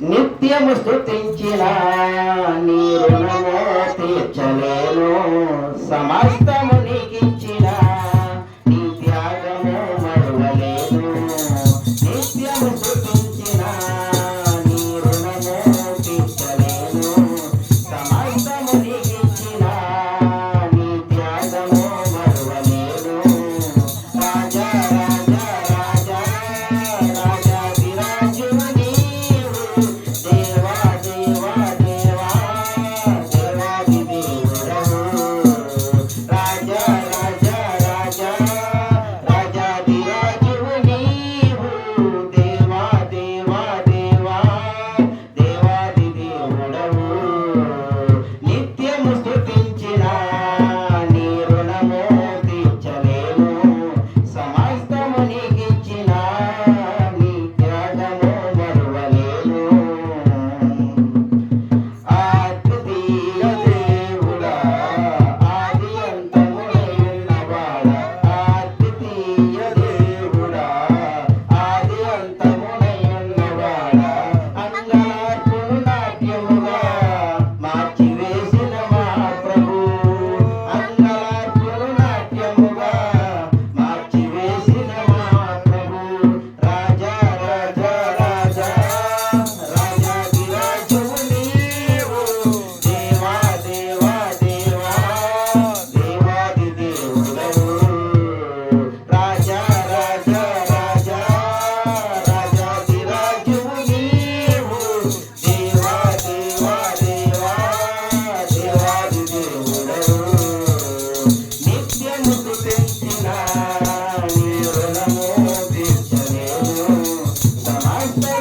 నిత్యము స్థుతించిన నీ రుణము తీర్చలేను. సమస్తము నీకిచ్చి